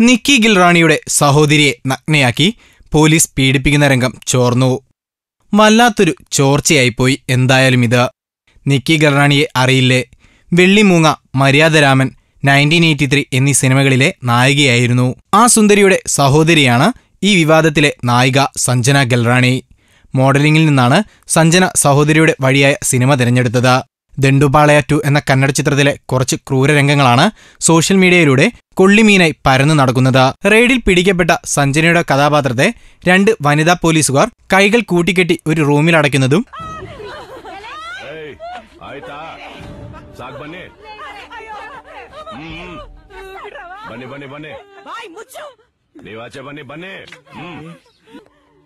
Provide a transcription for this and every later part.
നിക്കി ഗിൽറാണിയുടെ സഹോദരിയെ നഗ്നയാക്കി പോലീസ് പീഡിപ്പിക്കുന്ന രംഗം ചോർന്നു. വല്ലാത്തൊരു ചോർച്ചയായിപ്പോയി എന്തായാലും ഇത്. നിക്കി ഗിൽറാണിയെ അറിയില്ലേ? Vellimoonga Maryadaraman nineteen eighty three എന്നീ സിനിമകളിലെ നായികയായിരുന്നു. ആ സുന്ദരിയുടെ സഹോദരിയാണ് ഈ വിവാദത്തിലെ നായിക സഞ്ജന ഗൽറാണി. മോഡലിംഗിൽ നിന്നാണ് സഞ്ജന സഹോദരിയുടെ വഴിയായ സിനിമ തിരഞ്ഞെടുത്തത്. ദണ്ടുപാളയ ടു എന്ന കന്നഡ ചിത്രത്തിലെ കുറച്ച് ക്രൂരരംഗങ്ങളാണ് സോഷ്യൽ മീഡിയയിലൂടെ കൊള്ളിമീനായി പരന്നു നടക്കുന്നത്. റെയ്ഡിൽ പിടിക്കപ്പെട്ട സഞ്ജനയുടെ കഥാപാത്രത്തെ രണ്ട് വനിതാ പോലീസുകാർ കൈകൾ കൂട്ടിക്കെട്ടി ഒരു റൂമിൽ അടയ്ക്കുന്നതും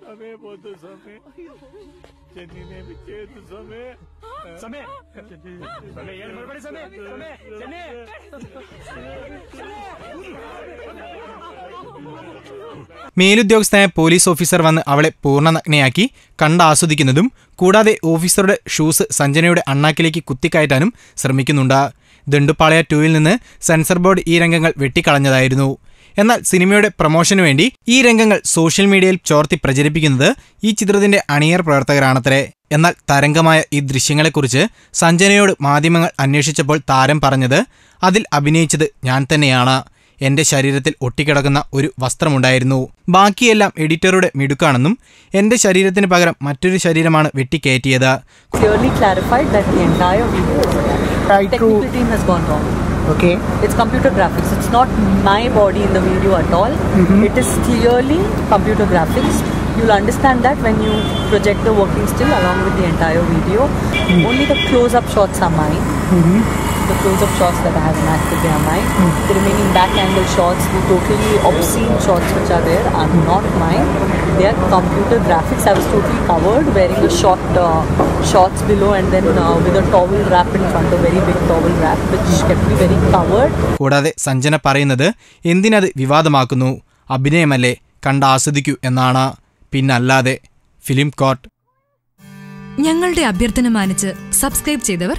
സമയം പോത്ത് സമയം. ചെന്നിനെ വിച്ചേത്ത് സമയം. മേലുദ്യോഗസ്ഥനായ പോലീസ് ഓഫീസർ വന്ന് അവളെ പൂർണനഗ്നയാക്കി കണ്ട് ആസ്വദിക്കുന്നതും കൂടാതെ ഓഫീസറുടെ ഷൂസ് സഞ്ജനയുടെ അണ്ണാക്കിലേക്ക് കുത്തിക്കയറ്റാനും ശ്രമിക്കുന്നുണ്ട്. ദണ്ടുപാളയ ടൂവിൽ നിന്ന് സെൻസർ ബോർഡ് ഈ രംഗങ്ങൾ വെട്ടിക്കളഞ്ഞതായിരുന്നു. എന്നാൽ സിനിമയുടെ പ്രൊമോഷന് വേണ്ടി ഈ രംഗങ്ങൾ സോഷ്യൽ മീഡിയയിൽ ചോർത്തി പ്രചരിപ്പിക്കുന്നത് ഈ ചിത്രത്തിന്റെ അണിയർ പ്രവർത്തകരാണത്രേ. എന്നാൽ തരംഗമായ ഈ ദൃശ്യങ്ങളെക്കുറിച്ച് സഞ്ജനയോട് മാധ്യമങ്ങൾ അന്വേഷിച്ചപ്പോൾ താരം പറഞ്ഞത് അതിൽ അഭിനയിച്ചത് ഞാൻ തന്നെയാണ്. എന്റെ ശരീരത്തിൽ ഒട്ടിക്കിടക്കുന്ന ഒരു വസ്ത്രമുണ്ടായിരുന്നു. ബാക്കിയെല്ലാം എഡിറ്ററുടെ മിടുക്കാണെന്നും എന്റെ ശരീരത്തിന് പകരം മറ്റൊരു ശരീരമാണ് വെട്ടിക്കയറ്റിയത്. Clearly clarified that the entire video is Try to- technical team has gone wrong. Okay. It's computer graphics. It's not my body in the video at all. Mm-hmm. It is clearly computer graphics. You'll understand that when you project the working still along with the entire video. Hmm. Only the close-up shots are mine. Mm-hmm. The close-up shots that I have enacted are mine. The remaining back-angle shots, the totally obscene shots which are there are not mine. They are computer graphics. I was totally covered, wearing a short uh, shorts below and then uh, with a towel wrap in front, a very big towel wrap, which kept me very covered. കൂടാതെ സഞ്ജന പറയുന്നത് എന്തിനത് വിവാദമാക്കുന്നു അഭിനയമല്ലേ കണ്ടാസ്വദിക്കൂ എന്നാണ് പിന്നല്ലാതെ film coat ഞങ്ങളുടെ അഭ്യർത്ഥന മാനിച്ച് subscribe ചെയ്തവർ